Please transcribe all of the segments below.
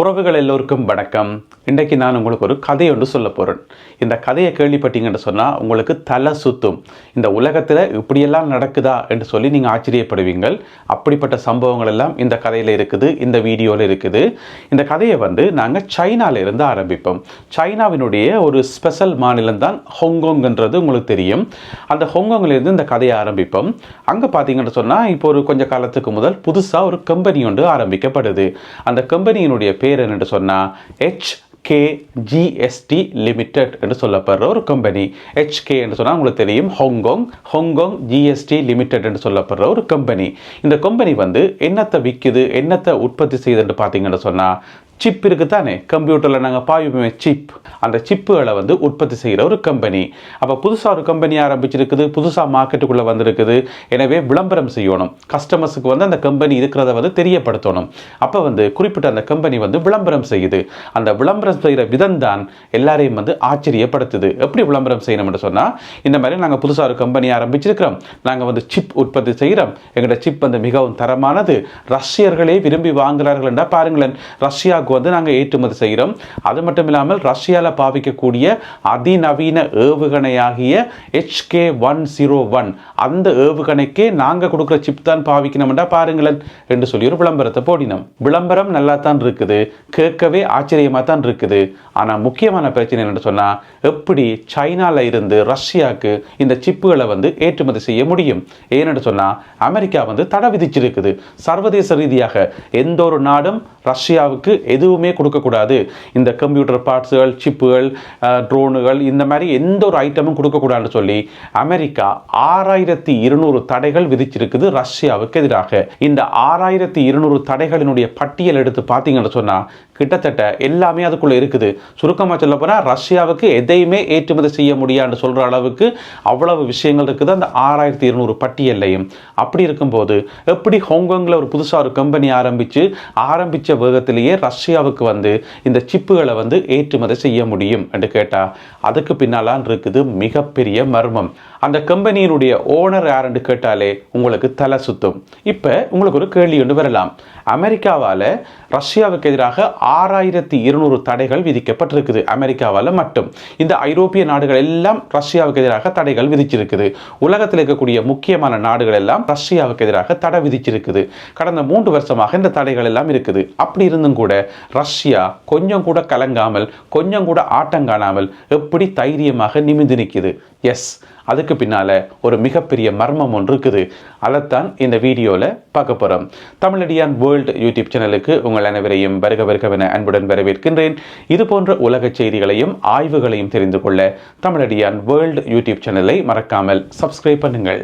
உறவுகள் எல்லோருக்கும் வணக்கம். இன்றைக்கு நான் உங்களுக்கு ஒரு கதை ஒன்று சொல்ல போகிறேன் இந்த கதையை கேள்விப்பட்டீங்கன்னு சொன்னால் உங்களுக்கு தலை சுத்தும். இந்த உலகத்தில் இப்படியெல்லாம் நடக்குதா என்று சொல்லி நீங்கள் ஆச்சரியப்படுவீங்கள். அப்படிப்பட்ட சம்பவங்கள் எல்லாம் இந்த கதையில் இருக்குது இந்த வீடியோவில் இருக்குது. இந்த கதையை வந்து நாங்கள் சைனாவிலிருந்து ஆரம்பிப்போம். சைனாவினுடைய ஒரு ஸ்பெஷல் மாநிலம் தான் ஹொங்கோங்ன்றது உங்களுக்கு தெரியும். அந்த ஹொங்கோங்கிலிருந்து இந்த கதையை ஆரம்பிப்போம். அங்கே பார்த்தீங்கன்னு சொன்னால் இப்போ ஒரு கொஞ்ச காலத்துக்கு முதல் புதுசாக ஒரு கம்பெனி ஒன்று ஆரம்பிக்கப்படுது. அந்த கம்பெனியினுடைய பேர் என்னென்று சொன்னால் ஹெச் கேஜிஎஸ்டி லிமிடெட் என்று சொல்லப்படுற ஒரு கம்பெனி ஹெச்கே என்று சொன்னால் உங்களுக்கு தெரியும் ஹாங்காங் ஹாங்காங் ஜிஎஸ்டி லிமிடெட் என்று சொல்லப்படுற ஒரு கம்பெனி இந்த கம்பெனி வந்து என்னத்தை விற்குது என்னத்தை உற்பத்தி செய்யுதுன்னு பார்த்தீங்கன்னு சொன்னால் சிப் இருக்குது தானே கம்ப்யூட்டரில் நாங்கள் பாயுமே சிப் அந்த சிப்புகளை வந்து உற்பத்தி செய்கிற ஒரு கம்பெனி அப்போ புதுசாக ஒரு கம்பெனி ஆரம்பிச்சிருக்குது புதுசாக மார்க்கெட்டுக்குள்ளே வந்திருக்குது. எனவே விளம்பரம் செய்யணும். கஸ்டமர்ஸுக்கு வந்து அந்த கம்பெனி இருக்கிறத வந்து தெரியப்படுத்தணும். அப்போ வந்து குறிப்பிட்ட அந்த கம்பெனி வந்து விளம்பரம் செய்யுது. அந்த விளம்பரம் செய்கிற விதம் தான் எல்லாரையும் வந்து ஆச்சரியப்படுத்துது. எப்படி விளம்பரம் செய்யணும்னு சொன்னால் இந்த மாதிரி நாங்கள் புதுசாக ஒரு கம்பெனி ஆரம்பிச்சிருக்கிறோம். நாங்கள் வந்து சிப் உற்பத்தி செய்கிறோம். எங்களோட சிப் வந்து மிகவும் தரமானது. ரஷ்யர்களே விரும்பி வாங்குறார்கள்டா பாருங்களேன். ரஷ்யா ரஷ்யாவுக்கு வந்து நாங்கள் ஏற்றுமதி செய்கிறோம். அது மட்டும் இல்லாமல் ரஷ்யாவில் பாவிக்கக்கூடிய அதிநவீன ஏவுகணையாகிய ஹெச்கே ஒன் ஜீரோ ஒன் அந்த ஏவுகணைக்கே நாங்கள் கொடுக்குற சிப் தான் பாவிக்கணும்டா பாருங்களேன் என்று சொல்லி ஒரு விளம்பரத்தை போடினோம். விளம்பரம் நல்லா தான் இருக்குது கேட்கவே ஆச்சரியமாக தான் இருக்குது. ஆனால் முக்கியமான பிரச்சனை என்னென்னு சொன்னால் எப்படி சைனால இருந்து ரஷ்யாவுக்கு இந்த சிப்புகளை வந்து ஏற்றுமதி செய்ய முடியும்? ஏன்னு சொன்னால் அமெரிக்கா வந்து தடை விதிச்சிருக்குது. சர்வதேச ரீதியாக எந்த ஒரு நாடும் ரஷ்யாவுக்கு எதுவுமே கொடுக்கக்கூடாது. இந்த கம்ப்யூட்டர் பார்ட்ஸுகள் சிப்புகள் ட்ரோனுகள் இந்த மாதிரி எந்த ஒரு ஐட்டமும் கொடுக்கக்கூடாதுன்னு சொல்லி அமெரிக்கா ஆறாயிரத்தி இருநூறு தடைகள் விதிச்சிருக்குது. ரஷ்யாவுக்கு எதிராக. இந்த ஆறாயிரத்தி இருநூறு தடைகளினுடைய பட்டியல் எடுத்து பார்த்தீங்கன்னு சொன்னால் கிட்டத்தட்ட எல்லாமே அதுக்குள்ளே இருக்குது. சுருக்கமாக சொல்ல போனால் ரஷ்யாவுக்கு எதையுமே ஏற்றுமதி செய்ய முடியான்னு சொல்கிற அளவுக்கு அவ்வளவு விஷயங்கள் இருக்குது. அந்த ஆறாயிரத்தி இருநூறு பட்டியல்லையும். அப்படி இருக்கும்போது எப்படி ஹாங்காங்கில் ஒரு புதுசாக ஒரு கம்பெனி ஆரம்பித்து ஆரம்பித்த வேகத்திலேயே ரஷ்யாவுக்கு வந்து இந்த சிப்புகளை வந்து ஏற்றுமதி செய்ய முடியும் என்று கேட்டால் அதுக்கு பின்னாலான் இருக்குது மிகப்பெரிய மர்மம். அந்த கம்பெனியினுடைய ஓனர் யாருன்னு கேட்டாலே உங்களுக்கு தலை சுத்தும். இப்போ உங்களுக்கு ஒரு கேள்வி ஒன்று வரலாம். அமெரிக்காவால் ரஷ்யாவுக்கு எதிராக ஆறாயிரத்தி இருநூறு தடைகள் விதிக்கப்பட்டிருக்குது. அமெரிக்காவால் மட்டும். இந்த ஐரோப்பிய நாடுகள் எல்லாம் ரஷ்யாவுக்கு எதிராக தடைகள் விதிச்சிருக்குது. உலகத்தில் இருக்கக்கூடிய முக்கியமான நாடுகள் எல்லாம் ரஷ்யாவுக்கு எதிராக தடை விதிச்சிருக்குது. கடந்த மூன்று வருஷமாக இந்த தடைகள் எல்லாம் இருக்குது. அப்படி இருந்தும் கூட ரஷ்யா கொஞ்சம் கூட கலங்காமல் கொஞ்சம் கூட ஆட்டம் காணாமல் எப்படி தைரியமாக நிமிந்து நிற்கிது? எஸ் அதுக்கு பின்னால் ஒரு மிகப்பெரிய மர்மம் ஒன்று இருக்குது. அதைத்தான் இந்த வீடியோவில் பார்க்க போகிறோம் தமிழடியான் வேர்ல்டு யூடியூப் சேனலுக்கு உங்கள் அனைவரையும் வருக வருகவென அன்புடன் வரவேற்கின்றேன். இது போன்ற உலக செய்திகளையும் ஆய்வுகளையும் தெரிந்து கொள்ள தமிழடியான் வேர்ல்டு யூடியூப் சேனலை மறக்காமல் சப்ஸ்கிரைப் பண்ணுங்கள்.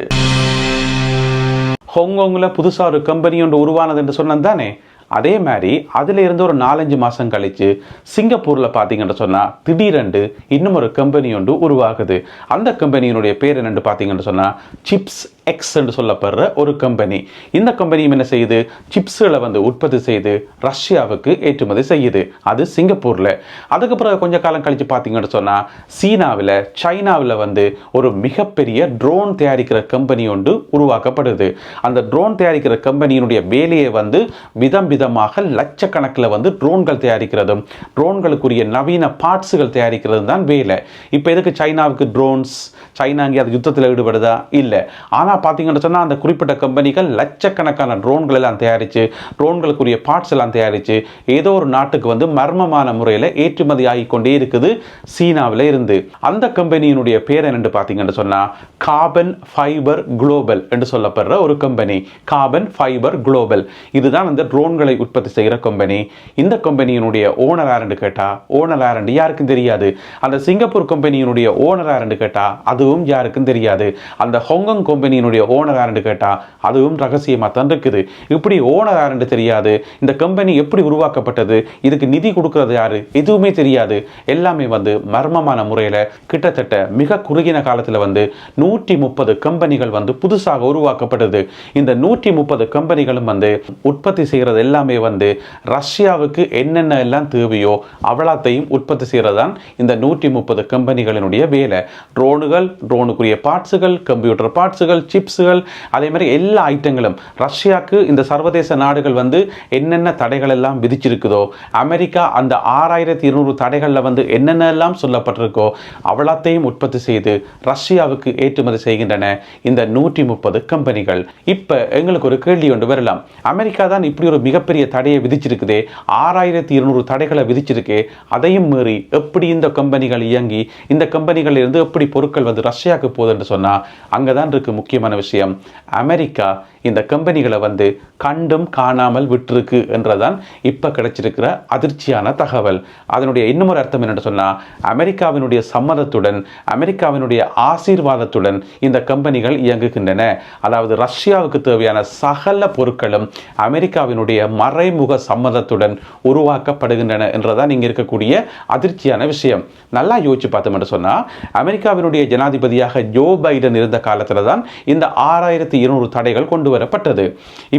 ஹாங்காங்கில் புதுசாக ஒரு கம்பெனி ஒன்று உருவானது என்று சொன்னது தானே அதே மாதிரி அதில் இருந்து ஒரு நாலஞ்சு மாதம் கழித்து சிங்கப்பூரில் பார்த்தீங்கன்னு சொன்னால் திடீரென்று இன்னும் ஒரு கம்பெனி ஒன்று உருவாகுது. அந்த கம்பெனியினுடைய பேர் என்னென்னு பார்த்தீங்கன்னு சொன்னால் சிப்ஸ் எக்ஸ் என்று சொல்லப்படுற ஒரு கம்பெனி இந்த கம்பெனியும் என்ன செய்யுது? சிப்ஸுகளை வந்து உற்பத்தி செய்து ரஷ்யாவுக்கு ஏற்றுமதி செய்யுது. அது சிங்கப்பூரில். அதுக்கு பிறகு கொஞ்ச காலம் கழித்து பார்த்தீங்கன்னு சொன்னால் சீனாவில் சைனாவில் வந்து ஒரு மிகப்பெரிய ட்ரோன் தயாரிக்கிற கம்பெனி ஒன்று உருவாக்கப்படுது. அந்த ட்ரோன் தயாரிக்கிற கம்பெனியினுடைய வேலையை வந்து விதம் விதமாக லட்சக்கணக்கில் வந்து ட்ரோன்கள் தயாரிக்கிறதும் ட்ரோன்களுக்குரிய நவீன பார்ட்ஸுகள் தயாரிக்கிறது தான் வேலை. இப்போ எதுக்கு சைனாவுக்கு ட்ரோன்ஸ் சைனா அங்கே அது யுத்தத்தில் ஈடுபடுதா? இல்லை. ஆனால் பார்த்தீங்கன்னு சொன்னால் அந்த குறிப்பிட்ட கம்பெனிகள் லட்சக்கணக்கான ட்ரோன்கள் எல்லாம் தயாரித்து ட்ரோன்களுக்குரிய பார்ட்ஸ் எல்லாம் தயாரித்து ஏதோ ஒரு நாட்டுக்கு வந்து மர்மமான முறையில் ஏற்றுமதி ஆகி கொண்டே இருக்குது சீனாவில் இருந்து. அந்த கம்பெனியினுடைய பேர் என்னென்று பார்த்தீங்கன்னு சொன்னால் கார்பன் ஃபைபர் குளோபல் என்று சொல்லப்படுற ஒரு கம்பெனி. கார்பன் ஃபைபர் குளோபல் இதுதான் அந்த ட்ரோன்களை உற்பத்தி செய்கிற கம்பெனி. இந்த கம்பெனியினுடைய ஓனர் யாருன்னு கேட்டால் ஓனர் யாருன்னு யாருக்கும் தெரியாது. அந்த சிங்கப்பூர் கம்பெனியினுடைய ஓனர் யாருன்னு கேட்டால் அதுவும் யாருக்கும் தெரியாது. அந்த ஹாங்காங் கம்பெனியினுடைய ஓனர் யாருன்னு கேட்டால் அதுவும் ரகசியமாக தான் இருக்குது. இப்படி ஓனர் யாருன்னு தெரியாது. இந்த கம்பெனி எப்படி உருவாக்கப்பட்டது? இதுக்கு நிதி கொடுக்கறது யாரு? எதுவுமே தெரியாது. எல்லாமே வந்து மர்மமான முறையில் கிட்டத்தட்ட மிக குறுகின காலத்தில் வந்து நூற்றி முப்பது கம்பெனிகள் வந்து புதுசாக உருவாக்கப்பட்டது. இந்த நூற்றி முப்பது கம்பெனிகளும் வந்து உற்பத்தி செய்கிறது எல்லாமே வந்து ரஷ்யாவுக்கு என்னென்ன எல்லாம் தேவையோ அவ்வளோத்தையும் உற்பத்தி செய்கிறது தான் இந்த நூற்றி முப்பது கம்பெனிகளினுடைய வேலை. ட்ரோனுகள் ட்ரோனுக்குரிய பார்ட்ஸுகள் கம்ப்யூட்டர் பார்ட்ஸுகள் சிப்ஸுகள் அதே மாதிரி எல்லா ஐட்டங்களும். ரஷ்யாவுக்கு இந்த சர்வதேச நாடுகள் வந்து என்னென்ன தடைகள் எல்லாம் விதிச்சிருக்குதோ அமெரிக்கா அந்த ஆறாயிரத்தி இருநூறு தடைகளில் வந்து என்னென்ன எல்லாம் சொல்லப்பட்டிருக்கோ அவ்வளோத்தையும் உற்பத்தி செய்து ரஷ்யாவுக்கு ஏற்றுமதி செய்கின்றன இந்த நூற்றி முப்பது கம்பெனிகள். இப்போ எங்களுக்கு ஒரு கேள்வி ஒன்று வரலாம். அமெரிக்கா தான் இப்படி ஒரு மிகப்பெரிய தடையை விதிச்சிருக்குதே ஆறாயிரத்தி இருநூறு தடைகளை விதிச்சிருக்கே அதையும் மீறி எப்படி இந்த கம்பெனிகள் இயங்கி இந்த கம்பெனிகளிலிருந்து எப்படி பொருட்கள் வந்து ரஷ்யாவுக்கு போகுதுன்னு சொன்னால் அங்கே தான் இருக்கு முக்கியமான விஷயம். அமெரிக்கா இந்த கம்பெனிகளை வந்து கண்டும் காணாமல் விட்டுருக்கு என்றதான் இப்போ கிடைச்சிருக்கிற அதிர்ச்சியான தகவல். அதனுடைய இன்னொரு அர்த்தம் என்னென்னு சொன்னால் அமெரிக்காவினுடைய சம்மதத்துடன் அமெரிக்காவினுடைய ஆசீர்வாதத்துடன் இந்த கம்பெனிகள் இயங்குகின்றன. அதாவது ரஷ்யாவுக்கு தேவையான சகல பொருட்களும் அமெரிக்காவினுடைய மறைமுக சம்மதத்துடன் உருவாக்கப்படுகின்றன என்றதான் இங்கே இருக்கக்கூடிய அதிர்ச்சியான விஷயம். நல்லா யோசிச்சு என்று சொன்னால் அமெரிக்காவினுடைய ஜனாதிபதியாக ஜோ பைடன் இருந்த காலத்தில் தான் இந்த ஆறாயிரத்தி இருநூறு தடைகள் கொண்டு வரப்பட்டது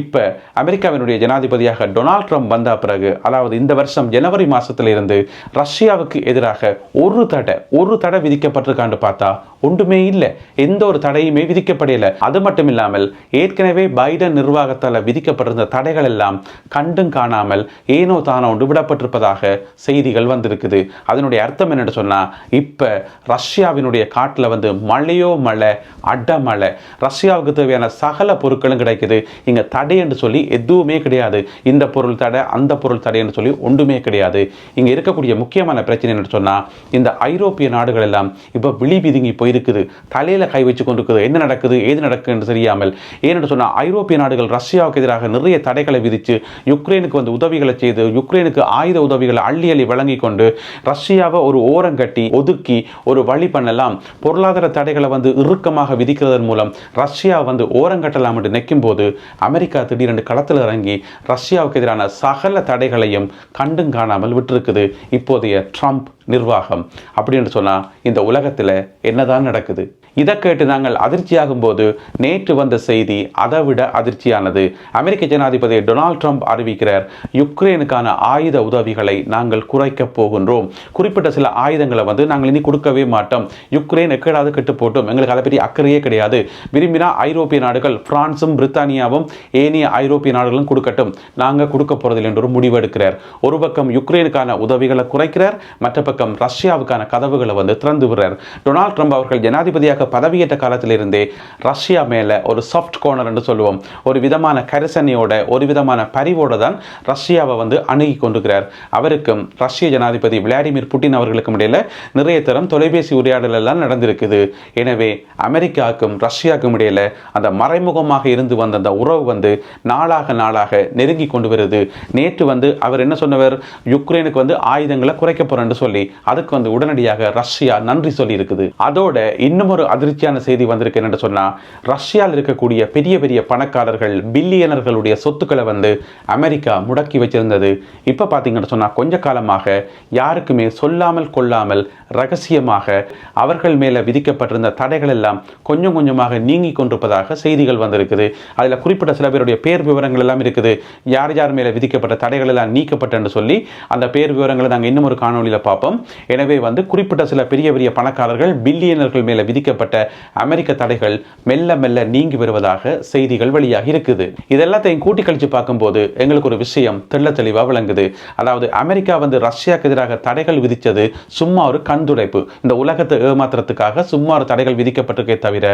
இப்போ அமெரிக்காவினுடைய ஜனாதிபதியாக டொனால்ட் ட்ரம்ப் வந்த பிறகு அதாவது இந்த வருஷம் ஜனவரி மாதத்திலிருந்து ரஷ்யாவுக்கு எதிராக ஒரு தடை ஒரு தடை விதிக்கப்பட்டிருக்கான்னு பார்த்தா ஒன்றுமே இல்லை. எந்த ஒரு தடையுமே விதிக்கப்படையில அது மட்டும் இல்லாமல் ஏற்கனவே பைடன் நிர்வாகத்தால் விதிக்கப்பட்டிருந்த தடைகள் எல்லாம் கண்டும் காணாமல் ஏனோ தானோ ஒன்று விடப்பட்டிருப்பதாக செய்திகள் வந்திருக்குது. அதனுடைய அர்த்தம் என்னென்னு சொன்னால் இப்போ ரஷ்யாவினுடைய காட்டில் வந்து மழையோ மழை அடமழை ரஷ்யாவுக்கு தேவையான சகல பொருட்களும் கிடைக்குது. இங்கே தடை என்று சொல்லி எதுவுமே கிடையாது. இந்த பொருள் தடை அந்த பொருள் தடை என்று சொல்லி ஒன்றுமே கிடையாது. இங்கே இருக்கக்கூடிய முக்கியமான பிரச்சனை என்னன்னு சொன்னால் இந்த ஐரோப்பிய நாடுகள் எல்லாம் இப்போ விழி பிதுங்கி போயிருக்குது. தலையில் கை வச்சு கொண்டிருக்குது. என்ன நடக்குது? ஏது நடக்குது என்று தெரியாமல். ஏனென்று சொன்னால் ஐரோப்பிய நாடுகள் ரஷ்யாவுக்கு எதிராக நிறைய தடைகளை விதித்து யுக்ரைனுக்கு வந்து உதவிகளை செய்து யுக்ரைனுக்கு ஆயுத உதவிகளை அள்ளி அள்ளி வழங்கி கொண்டு ரஷ்யாவை ஒரு ஓரம் கட்டி ஒதுக்கி ஒரு வழி பண்ணலாம். பொருளாதார தடைகளை வந்து இறுக்கமாக விதிக்கிறதன் மூலம் ரஷ்யா வந்து ஓரங்கட்டலாம் என்று நிற்கும் போது அமெரிக்கா திடீரென்று களத்தில் இறங்கி ரஷ்யாவுக்கு எதிரான சகல தடைகளையும் கண்டும் காணாமல் விட்டிருக்குது. இப்போதைய ட்ரம்ப் நிர்வாகம். அப்படின்னு சொன்னால் இந்த உலகத்தில் என்னதான் நடக்குது? இதை கேட்டு நாங்கள் அதிர்ச்சியாகும் போது நேற்று வந்த செய்தி அதை விட அதிர்ச்சியானது. அமெரிக்க ஜனாதிபதி டொனால்ட் ட்ரம்ப் அறிவிக்கிறார் யுக்ரைனுக்கான ஆயுத உதவிகளை நாங்கள் குறைக்கப் போகின்றோம். குறிப்பிட்ட சில ஆயுதங்களை வந்து நாங்கள் இனி கொடுக்கவே மாட்டோம். யுக்ரைன் எக்கடாவது கெட்டு போட்டோம். எங்களுக்கு அதை பற்றி அக்கறையே கிடையாது. விரும்பினா ஐரோப்பிய நாடுகள் பிரான்சும் பிரித்தானியாவும் ஏனைய ஐரோப்பிய நாடுகளும் கொடுக்கட்டும். நாங்கள் கொடுக்க போறதில்லை என்று ஒரு முடிவு எடுக்கிறார். ஒரு பக்கம் யுக்ரைனுக்கான உதவிகளை குறைக்கிறார் மற்ற பக்கம் ரஷ்யாவுக்கான கதவுகளை வந்து திறந்து விடுறார். டொனால்ட் ட்ரம்ப் அவர்கள் ஜனாதிபதியாக பதவியேற்ற காலத்திலிருந்தே ரஷ்யா மேலே ஒரு சாஃப்ட் கார்னர் என்று சொல்லுவோம். ஒரு விதமான கரிசனையோட ஒரு விதமான பரிவோட தான் ரஷ்யாவை வந்து அணுகி கொண்டிருக்கிறார். அவருக்கும் ரஷ்ய ஜனாதிபதி விளாடிமிர் புட்டின் அவர்களுக்கும் இடையில நிறைய தரம் தொலைபேசி உரையாடல் எல்லாம் நடந்திருக்குது. எனவே அமெரிக்காவுக்கும் ரஷ்யாவுக்கும் இடையில அந்த மறைமுகமாக இருந்து வந்த அந்த உறவு வந்து நாளாக நாளாக நெருங்கி கொண்டு வருது. நேற்று வந்து அவர் என்ன சொன்னவர்? யுக்ரைனுக்கு வந்து ஆயுதங்களை குறைக்க போறேன்னு சொல்லி அதுக்கு வந்து உடனடியாக ரஷ்யா நன்றி சொல்லி இருக்குது அதோட இன்னும் ஒரு அதிர்ச்சியான செய்தி வந்திருக்கு என்னென்னு சொன்னா ரஷ்யாவில் இருக்கக்கூடிய பெரிய பெரிய பணக்காரர்கள் பில்லியனர்களுடைய சொத்துக்களை வந்து அமெரிக்கா முடக்கி வச்சிருந்தது. இப்போ பார்த்தீங்கன்னு சொன்னா கொஞ்ச காலமாக யாருக்குமே சொல்லாமல் கொள்ளாமல் ரகசியமாக அவர்கள் மேலே விதிக்கப்பட்டிருந்த தடைகள் எல்லாம் கொஞ்சம் கொஞ்சமாக நீ நீங்கி கொண்டிருப்பதாக செய்திகள் வந்திருக்குது. அதில் குறிப்பிட்ட சில பேருடைய பேர் விவரங்கள் எல்லாம் இருக்குது. யார் யார் மேலே விதிக்கப்பட்ட தடைகள் எல்லாம் நீக்கப்பட்டன்னு சொல்லி அந்த பேர் விவரங்களை நாங்கள் இன்னும் ஒரு காணொலியில் பார்ப்போம். எனவே வந்து குறிப்பிட்ட சில பெரிய பெரிய பணக்காரர்கள் பில்லியனர்கள் மேலே விதிக்கப்பட்ட அமெரிக்க தடைகள் மெல்ல மெல்ல நீங்கி வருவதாக செய்திகள் வெளியாக இருக்குது. இதெல்லாத்தையும் கூட்டி கழிச்சு பார்க்கும்போது எங்களுக்கு ஒரு விஷயம் தெள்ள தெளிவாக விளங்குது. அதாவது அமெரிக்கா வந்து ரஷ்யாவுக்கு எதிராக தடைகள் விதித்தது சும்மா ஒரு கண்துடைப்பு. இந்த உலகத்தை ஏமாத்துறதுக்காக சும்மா ஒரு தடைகள் விதிக்கப்பட்டிருக்கே தவிர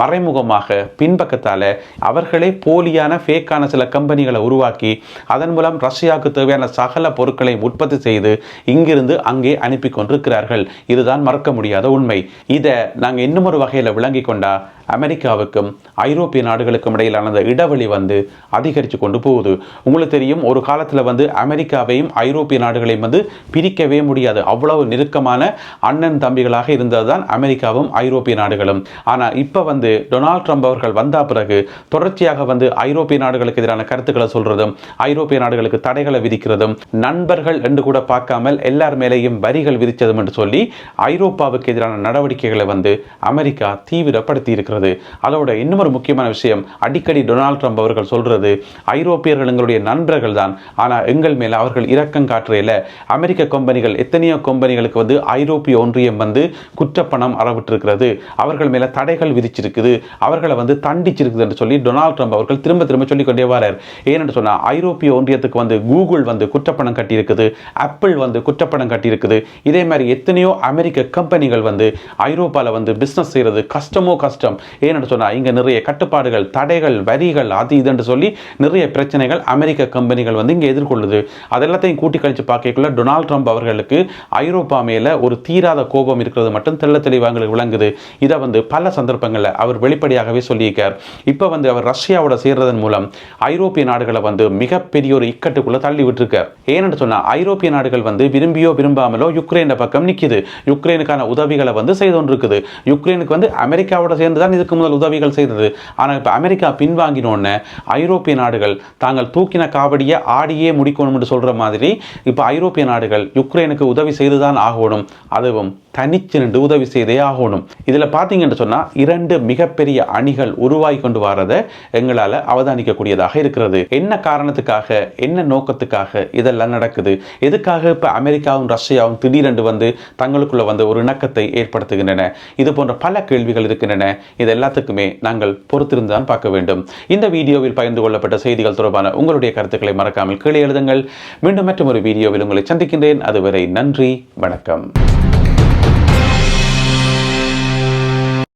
மறை மறைமுகமாக பின்பக்கத்தால அவர்களே போலியான ஃபேக்கான சில கம்பெனிகளை உருவாக்கி அதன் மூலம் ரஷ்யாவுக்கு தேவையான சகல பொருட்களை உற்பத்தி செய்து இங்கிருந்து அங்கே அனுப்பி கொண்டிருக்கிறார்கள். இதுதான் மறக்க முடியாத உண்மை. இதை நாங்கள் இன்னும் ஒரு வகையில் விளங்கி கொண்டா அமெரிக்காவுக்கும் ஐரோப்பிய நாடுகளுக்கும் இடையிலான அந்த இடைவெளி வந்து அதிகரித்து கொண்டு போகுது. உங்களுக்கு தெரியும் ஒரு காலத்தில் வந்து அமெரிக்காவையும் ஐரோப்பிய நாடுகளையும் வந்து பிரிக்கவே முடியாது. அவ்வளவு நெருக்கமான அண்ணன் தம்பிகளாக இருந்தது தான் அமெரிக்காவும் ஐரோப்பிய நாடுகளும். ஆனால் இப்போ வந்து டொனால்ட் ட்ரம்ப் அவர்கள் வந்த பிறகு தொடர்ச்சியாக வந்து ஐரோப்பிய நாடுகளுக்கு எதிரான கருத்துக்களை சொல்கிறதும் ஐரோப்பிய நாடுகளுக்கு தடைகளை விதிக்கிறதும் நண்பர்கள் என்று கூட பார்க்காமல் எல்லார் மேலேயும் வரிகள் விதித்ததும் என்று சொல்லி ஐரோப்பாவுக்கு எதிரான நடவடிக்கைகளை வந்து அமெரிக்கா தீவிரப்படுத்தி இருக்கிறது இருக்கிறது அதோட இன்னொரு முக்கியமான விஷயம் அடிக்கடி டொனால்ட் ட்ரம்ப் அவர்கள் சொல்கிறது ஐரோப்பியர்கள் எங்களுடைய நண்பர்கள் தான் ஆனால் எங்கள் மேலே அவர்கள் இரக்கம் காட்டுறையில் அமெரிக்க கம்பெனிகள் எத்தனையோ கம்பெனிகளுக்கு வந்து ஐரோப்பிய ஒன்றியம் வந்து குற்றப்பணம் அறவிட்டிருக்கிறது. அவர்கள் மேலே தடைகள் விதிச்சிருக்குது. அவர்களை வந்து தண்டிச்சிருக்குது என்று சொல்லி டொனால்ட் ட்ரம்ப் அவர்கள் திரும்ப திரும்ப சொல்லிக்கொண்டே வரார். ஏனென்று சொன்னால் ஐரோப்பிய ஒன்றியத்துக்கு வந்து கூகுள் வந்து குற்றப்பணம் கட்டியிருக்குது. ஆப்பிள் வந்து குற்றப்பணம் கட்டியிருக்குது. இதே மாதிரி எத்தனையோ அமெரிக்க கம்பெனிகள் வந்து ஐரோப்பாவில் வந்து பிஸ்னஸ் செய்கிறது கஷ்டமோ கஷ்டம். ஏன்னு சொன்னால் இங்கே நிறைய கட்டுப்பாடுகள் தடைகள் வரிகள் அது இதுன்னு சொல்லி நிறைய பிரச்சனைகள் அமெரிக்க கம்பெனிகள் வந்து இங்கே எதிர்கொள்ளுது. அதெல்லாத்தையும் கூட்டி கழித்து பார்க்கக்குள்ள டொனால்ட் ட்ரம்ப் அவர்களுக்கு ஐரோப்பா மேலே ஒரு தீராத கோபம் இருக்கிறது மட்டும் தெள்ள தெளிவாக எங்களுக்கு விளங்குது. இதை வந்து பல சந்தர்ப்பங்களில் அவர் வெளிப்படையாகவே சொல்லியிருக்கார். இப்போ வந்து அவர் ரஷ்யாவோட சேர்றதன் மூலம் ஐரோப்பிய நாடுகளை வந்து மிகப்பெரிய ஒரு இக்கட்டுக்குள்ளே தள்ளி விட்டுருக்கார். ஏன்னு சொன்னால் ஐரோப்பிய நாடுகள் வந்து விரும்பியோ விரும்பாமலோ யுக்ரைன் பக்கம் நிற்கிது யுக்ரைனுக்கான உதவிகளை வந்து செய்து கொண்டிருக்குது. யுக்ரைனுக்கு வந்து அமெரிக்காவோட சேர்ந்து தான் இதுக்கு முதல் உதவிகள் செய்தது. ஆனால் இப்போ அமெரிக்கா பின்வாங்கினோடனே ஐரோப்பிய நாடுகள் தாங்கள் தூக்கின காவடியை ஆடியே முடிக்கணும்னு சொல்கிற மாதிரி இப்போ ஐரோப்பிய நாடுகள் யுக்ரைனுக்கு உதவி செய்துதான் ஆகணும். அதுவும் தனிச்சு நின்று உதவி செய்தே ஆகணும். இதில் பார்த்தீங்கன்னு சொன்னால் இரண்டு மிகப்பெரிய அணிகள் உருவாகி கொண்டு வரதை எங்களால் அவதானிக்கக்கூடியதாக இருக்கிறது. என்ன காரணத்துக்காக என்ன நோக்கத்துக்காக இதெல்லாம் நடக்குது? எதுக்காக இப்போ அமெரிக்காவும் ரஷ்யாவும் திடீரென்று வந்து தங்களுக்குள்ள வந்து ஒரு இணக்கத்தை ஏற்படுத்துகின்றன? இது போன்ற பல கேள்விகள் இருக்கின்றன. இது எல்லாத்துக்குமே நாங்கள் பொறுத்திருந்து தான் பார்க்க வேண்டும். இந்த வீடியோவில் பகிர்ந்து கொள்ளப்பட்ட செய்திகள் தொடர்பான உங்களுடைய கருத்துக்களை மறக்காமல் கீழே எழுதுங்கள். மீண்டும் மற்றும் ஒரு வீடியோவில் உங்களை சந்திக்கின்றேன். அதுவரை நன்றி வணக்கம்.